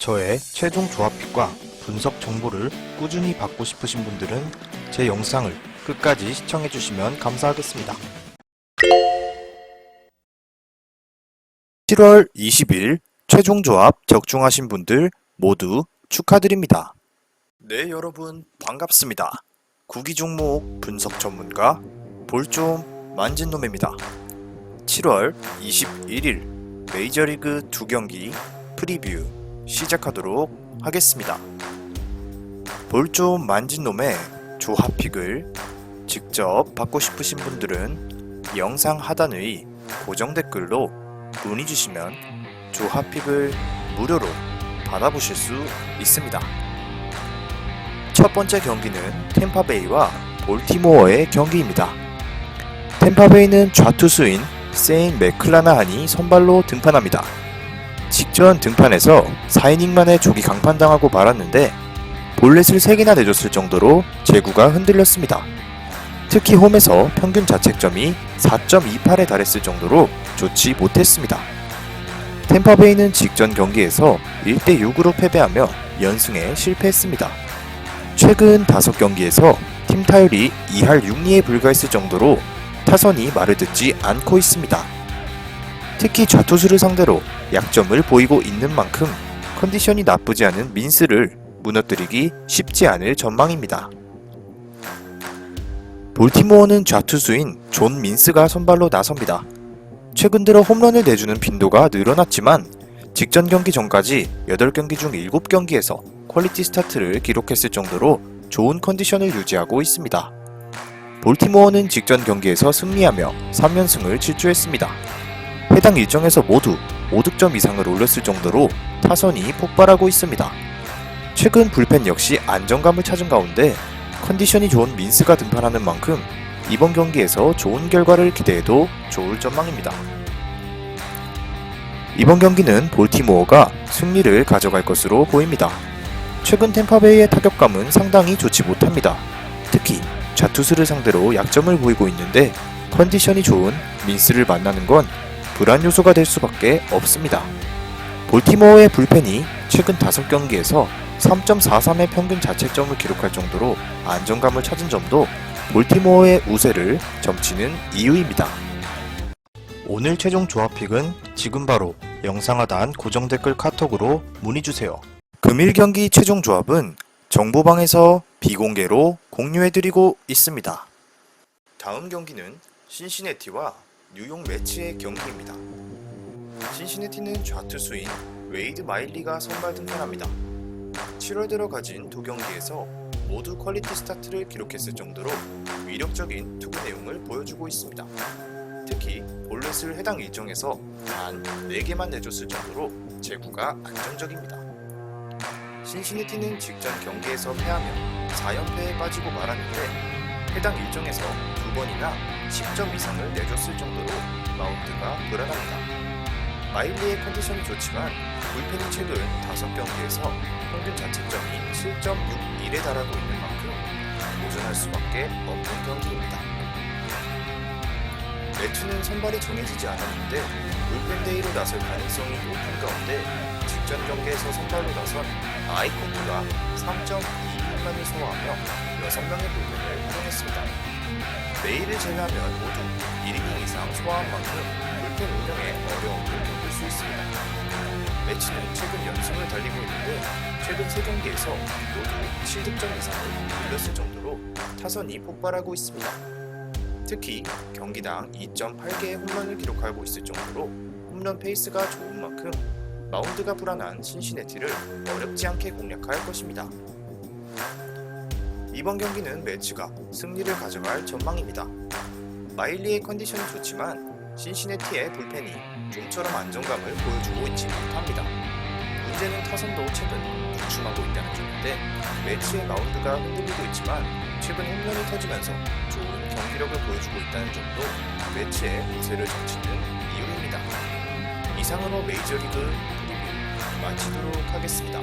저의 최종 조합픽과 분석 정보를 꾸준히 받고 싶으신 분들은 제 영상을 끝까지 시청해주시면 감사하겠습니다. 7월 20일 최종 조합 적중하신 분들 모두 축하드립니다. 네, 여러분 반갑습니다. 구기 종목 분석 전문가 볼좀 만진놈입니다. 7월 21일 메이저리그 두 경기 프리뷰 시작하도록 하겠습니다. 볼 좀 만진 놈의 조합픽을 직접 받고 싶으신 분들은 영상 하단의 고정 댓글로 문의 주시면 조합픽을 무료로 받아보실 수 있습니다. 첫 번째 경기는 템파베이와 볼티모어의 경기입니다. 템파베이는 좌투수인 세인 맥클라나한이 선발로 등판합니다. 직전 등판에서 4이닝 만에 조기 강판당하고 말았는데 볼넷을 3개나 내줬을 정도로 제구가 흔들렸습니다. 특히 홈에서 평균 자책점이 4.28에 달했을 정도로 좋지 못했습니다. 템파베이는 직전 경기에서 1대6으로 패배하며 연승에 실패했습니다. 최근 5경기에서 팀 타율이 2할 6리에 불과했을 정도로 타선이 말을 듣지 않고 있습니다. 특히 좌투수를 상대로 약점을 보이고 있는 만큼 컨디션이 나쁘지 않은 민스를 무너뜨리기 쉽지 않을 전망입니다. 볼티모어는 좌투수인 존 민스가 선발로 나섭니다. 최근 들어 홈런을 내주는 빈도가 늘어났지만 직전 경기 전까지 8경기 중 7경기에서 퀄리티 스타트를 기록했을 정도로 좋은 컨디션을 유지하고 있습니다. 볼티모어는 직전 경기에서 승리하며 3연승을 질주했습니다. 해당 일정에서 모두 5득점 이상을 올렸을 정도로 타선이 폭발하고 있습니다. 최근 불펜 역시 안정감을 찾은 가운데 컨디션이 좋은 민스가 등판하는 만큼 이번 경기에서 좋은 결과를 기대해도 좋을 전망입니다. 이번 경기는 볼티모어가 승리를 가져갈 것으로 보입니다. 최근 템파베이의 타격감은 상당히 좋지 못합니다. 특히 좌투수를 상대로 약점을 보이고 있는데 컨디션이 좋은 민스를 만나는 건 불안 요소가 될 수밖에 없습니다. 볼티모어의 불펜이 최근 5경기에서 3.43의 평균 자책점을 기록할 정도로 안정감을 찾은 점도 볼티모어의 우세를 점치는 이유입니다. 오늘 최종 조합픽은 지금 바로 영상 하단 고정 댓글 카톡으로 문의 주세요. 금일 경기 최종 조합은 정보방에서 비공개로 공유해드리고 있습니다. 다음 경기는 신시내티와 뉴욕 매치의 경기입니다. 신시내티는 좌투수인 웨이드 마일리가 선발 등판합니다. 7월 들어 가진 두 경기에서 모두 퀄리티 스타트를 기록했을 정도로 위력적인 투구 내용을 보여주고 있습니다. 특히 볼넷을 해당 일정에서 단 4개만 내줬을 정도로 제구가 안정적입니다. 신시내티는 직전 경기에서 패하며 4연패에 빠지고 말았는데 해당 일정에서 두 번이나 10점 이상을 내줬을 정도로 마운드가 불안합니다. 마일리의 컨디션이 좋지만 불펜이 최근 5경기에서 평균 자책점이 7.61에 달하고 있는 만큼 도전할 수밖에 없는 경기입니다. 매투는 선발이 정해지지 않았는데 불펜 데이로 나설 가능성이 높은 가운데 직전 경기에서 선발로 나선 아이콘프가 3.22 만을 소화하며 6명의 불펜을 활용했습니다. 메일을 제외하면 모두 1이닝 이상 소화한 만큼 불펜 운영에 어려움을 겪을 수 있습니다. 매치는 최근 연승을 달리고 있는데 최근 3경기에서 모두 7득점 이상을 올렸을 정도로 타선이 폭발하고 있습니다. 특히 경기당 2.8개의 홈런을 기록하고 있을 정도로 홈런 페이스가 좋은 만큼 마운드가 불안한 신시내티를 어렵지 않게 공략할 것입니다. 이번 경기는 매치가 승리를 가져갈 전망입니다. 마일리의 컨디션이 좋지만 신시내티의 불펜이 좀처럼 안정감을 보여주고 있지 못합니다. 문제는 타선도 최근 부춤하고 있다는 점인데 매치의 마운드가 흔들리고 있지만 최근 홈런이 터지면서 좋은 경기력을 보여주고 있다는 점도 매치의 우세를 점치는 이유입니다. 이상으로 메이저리그 프리뷰 마치도록 하겠습니다.